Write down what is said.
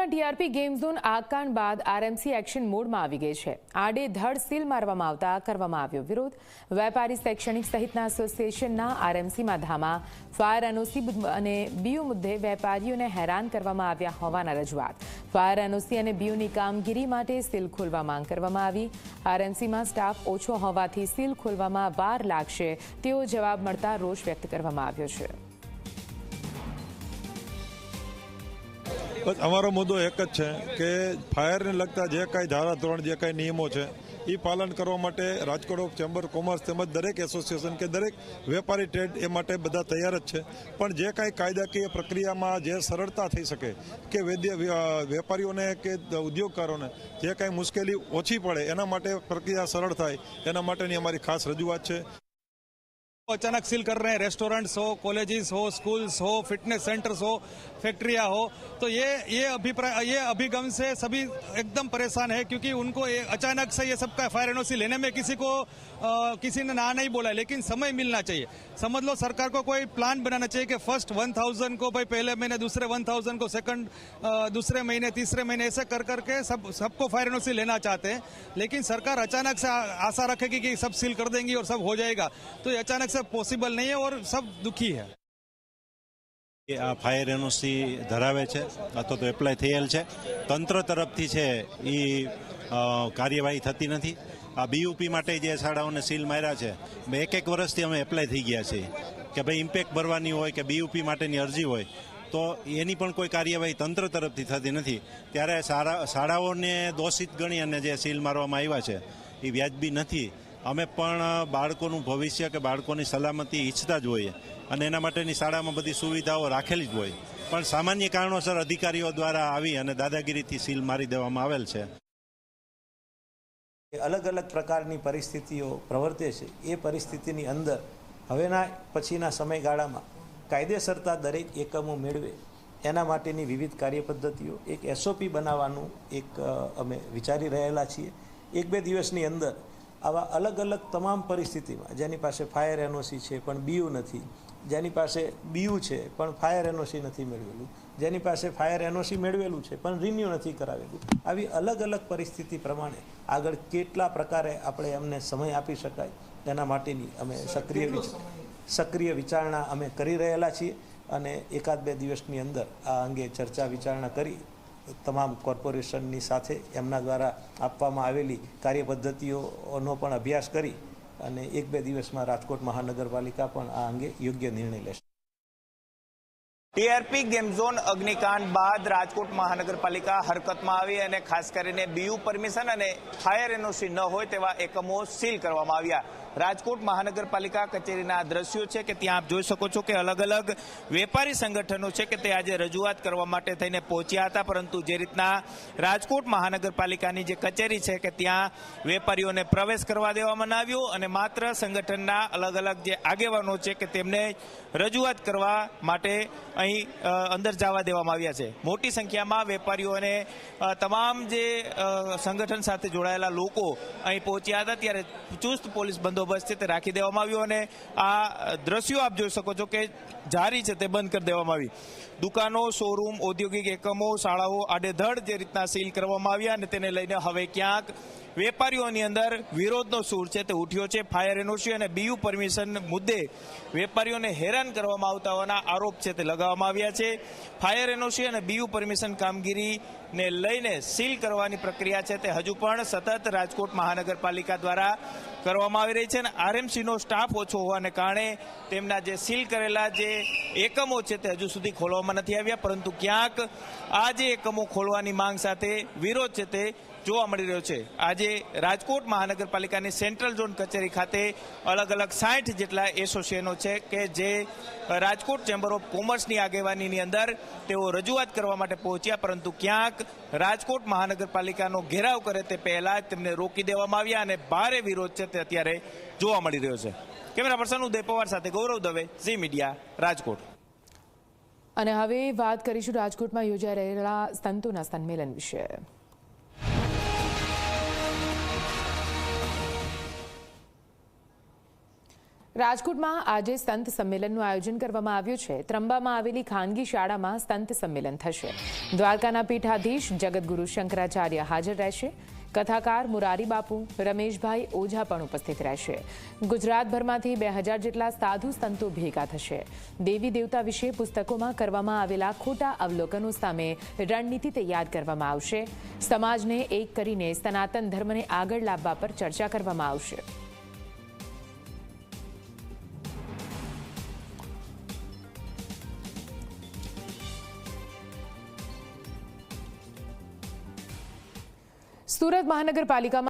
રાજકોટના TRP game zone આગકાંડ બાદ RMC action મોડમાં આવી ગઈ છે. આડે ધડ સીલ મારવામાં આવતા કરવામાં આવ્યો વિરોધ. વેપારી શૈક્ષણિક સહિતના એસોસિએશનના આરએમસીમાં ધામા. ફાયર એનઓસી અને બીયુ મુદ્દે વેપારીઓને હેરાન કરવામાં આવ્યા હોવાના રજૂઆત. ફાયર એનઓસી અને બીયુની કામગીરી માટે સીલ ખોલવા માંગ કરવામાં આવી. આરએમસીમાં સ્ટાફ ઓછો હોવાથી સીલ ખોલવામાં વાર લાગશે તેવો જવાબ મળતા રોષ વ્યક્ત કરવામાં આવ્યો છે. બસ અમારો મુદ્દો એક જ છે કે ફાયરને લગતા જે કાંઈ ધારાધોરણ, જે કાંઈ નિયમો છે એ પાલન કરવા માટે રાજકોટ ચેમ્બર કોમર્સ તેમજ દરેક એસોસિએશન કે દરેક વેપારી ટ્રેડ એ માટે બધા તૈયાર જ છે. પણ જે કાંઈ કાયદાકીય પ્રક્રિયામાં જે સરળતા થઈ શકે કે વૈદ્ય વેપારીઓને કે ઉદ્યોગકારોને જે કાંઈ મુશ્કેલી ઓછી પડે, એના માટે પ્રક્રિયા સરળ થાય, એના માટેની અમારી ખાસ રજૂઆત છે. अचानक सील कर रहे हैं। रेस्टोरेंट्स हो कॉलेजेस हो स्कूल्स हो फिटनेस सेंटर्स हो फैक्ट्रियाँ हो। तो ये ये अभिप्राय ये अभिगम से सभी एकदम परेशान है क्योंकि उनको ये अचानक से ये सबका एनओसी लेने में किसी को अ, किसी ने ना नहीं बोला लेकिन समय मिलना चाहिए। समझ लो सरकार को कोई प्लान बनाना चाहिए कि फ़र्स्ट वन थाउज़ेंड को भाई पहले महीने दूसरे वन थाउज़ेंड को सेकंड दूसरे महीने तीसरे महीने ऐसे कर करके सब सबको फायर एनओसी लेना चाहते हैं। लेकिन सरकार अचानक से आशा रखेगी कि सब सील कर देंगी और सब हो जाएगा। तो अचानक से पॉसिबल नहीं है और सब दुखी है એ આ ફાયર એનઓસી ધરાવે છે અથવા તો એપ્લાય થયેલ છે તંત્ર તરફથી છે એ કાર્યવાહી થતી નથી આ બીયુપી માટે જે શાળાઓને સીલ માર્યા છે બે એક એક વર્ષથી અમે એપ્લાય થઈ ગયા છીએ કે ભાઈ ઇમ્પેક્ટ ભરવાની હોય કે બીયુપી માટેની અરજી હોય તો એની પણ કોઈ કાર્યવાહી તંત્ર તરફથી થતી નથી ત્યારે શાળા શાળાઓને દોષિત ગણી અને જે સીલ મારવામાં આવ્યા છે એ વ્યાજબી નથી અમે પણ બાળકોનું ભવિષ્ય કે બાળકોની સલામતી ઈચ્છતા જ હોઈએ અને એના માટેની શાળામાં બધી સુવિધાઓ રાખેલી જ હોય. પણ સામાન્ય કારણોસર અધિકારીઓ દ્વારા આવી અને દાદાગીરીથી સીલ મારી દેવામાં આવેલ છે. અલગ અલગ પ્રકારની પરિસ્થિતિઓ પ્રવર્તે છે. એ પરિસ્થિતિની અંદર હવેના પછીના સમયગાળામાં કાયદેસરતા દરેક એકમો મેળવે એના માટેની વિવિધ કાર્યપદ્ધતિઓ. એક એસઓપી બનાવવાનું એક અમે વિચારી રહેલા છીએ. એક બે દિવસની અંદર આવા અલગ અલગ તમામ પરિસ્થિતિમાં જેની પાસે ફાયર એનઓસી છે પણ બીયુ નથી જેની પાસે બીયુ છે પણ ફાયર એનઓસી નથી મેળવેલું જેની પાસે ફાયર એનઓસી મેળવેલું છે પણ રિન્યુ નથી કરાવેલું આવી અલગ અલગ પરિસ્થિતિ પ્રમાણે આગળ કેટલા પ્રકારે આપણે એમને સમય આપી શકાય એના માટેની અમે સક્રિય સક્રિય વિચારણા અમે કરી રહેલા છીએ અને એકાદ બે દિવસની અંદર આ અંગે ચર્ચા વિચારણા કરી તમામ કોર્પોરેશનની સાથે એમના દ્વારા આપવામાં આવેલી કાર્યપદ્ધતિઓનો પણ અભ્યાસ કરી અને એક બે દિવસમાં રાજકોટ મહાનગરપાલિકા પણ આ અંગે યોગ્ય નિર્ણય લેશે. ટીઆરપી ગેમ ઝોન અગ્નિકાંડ બાદ રાજકોટ મહાનગરપાલિકા હરકતમાં આવી અને ખાસ કરીને બીયુ પરમિશન અને ફાયર એનઓસી ન હોય તેવા એકમો સીલ કરવામાં આવ્યા. રાજકોટ મહાનગરપાલિકા કચેરીના દ્રશ્યો છે કે ત્યાં આપ જોઈ શકો છો કે અલગ અલગ વેપારી સંગઠનો છે કે તે આજે રજૂઆત કરવા માટે થઈને પહોંચ્યા હતા. પરંતુ જે રીતના રાજકોટ મહાનગરપાલિકાની જે કચેરી છે કે ત્યાં વેપારીઓને પ્રવેશ કરવા દેવામાં આવ્યો અને માત્ર સંગઠનના અલગ અલગ જે આગેવાનો છે કે તેમને રજૂઆત કરવા માટે અહીં અંદર જવા દેવામાં આવ્યા છે. મોટી સંખ્યામાં વેપારીઓને તમામ જે સંગઠન સાથે જોડાયેલા લોકો અહીં પહોંચ્યા હતા. ત્યારે ચુસ્ત પોલીસ બંદોબસ્ત છે તે રાખી દેવામાં આવ્યો અને આ દ્રશ્યો આપ જોઈ શકો છો કે જારી છે તે બંધ કરી દેવામાં આવી. દુકાનો શોરૂમ ઔદ્યોગિક એકમો, શાળાઓ આડેધડ જે રીતના સીલ કરવામાં આવ્યા અને તેને લઈને હવે ક્યાંક વેપારીઓની અંદર વિરોધનો સૂર છે તે ઉઠ્યો છે. ફાયર એનઓસી અને બીયુ પરમિશન મુદ્દે વેપારીઓને હેરાન કરવામાં આવતા હોવાના આરોપ છે તે લગાવવામાં આવ્યા છે. ફાયર એનઓસી અને બીયુ પરમિશન કામગીરીને લઈને સીલ કરવાની પ્રક્રિયા છે તે હજુ પણ સતત રાજકોટ મહાનગરપાલિકા દ્વારા કરવામાં આવી રહી છે અને આરએમસીનો સ્ટાફ ઓછો હોવાને કારણે તેમના જે સીલ કરેલા જે એકમો છે તે હજુ સુધી ખોલવામાં નથી આવ્યા. પરંતુ ક્યાંક આ જે એકમો ખોલવાની માંગ સાથે વિરોધ છે તે જોવા મળી રહ્યો છે. આજે રાજકોટ મહાનગરપાલિકાની સેન્ટ્રલ ઝોન કચેરી ખાતે અલગ અલગ સાઠ જેટલા એસોસિએશનો છે કે જે રાજકોટ ચેમ્બર ઓફ કોમર્સની આગેવાનીની અંદર તેઓ રજૂઆત કરવા માટે પહોંચ્યા, પરંતુ ક્યાંક રાજકોટ મહાનગરપાલિકાનો ઘેરાવ કરે તે પહેલા તેમને રોકી દેવામાં આવ્યા અને ભારે વિરોધ છે તે અત્યારે જોવા મળી રહ્યો છે. કેમેરા પર્સન ઉદય પવાર સાથે ગૌરવ દવે, ઝી મીડિયા, રાજકોટ. અને હવે વાત કરીશું રાજકોટમાં યોજાઈ રહેલા સંતોના સંમેલન વિશે. રાજકોટમાં આજે સંત સંમેલનનું આયોજન કરવામાં આવ્યું છે. ત્રંબામાં આવેલી ખાનગી શાળામાં સંત સંમેલન થશે. દ્વારકાના પીઠાધીશ જગતગુરુ શંકરાચાર્ય હાજર રહેશે. કથાકાર મુરારી બાપુ, રમેશભાઈ ઓઝા પણ ઉપસ્થિત રહેશે. ગુજરાતભરમાંથી બે હજાર જેટલા સાધુ સંતો ભેગા થશે. દેવી દેવતા વિશે પુસ્તકોમાં કરવામાં આવેલા ખોટા અવલોકનો સામે રણનીતિ તૈયાર કરવામાં આવશે. સમાજને એક કરીને સનાતન ધર્મને આગળ લાવવા પર ચર્ચા કરવામાં આવશે. સુરત મહાનગરપાલિકામાં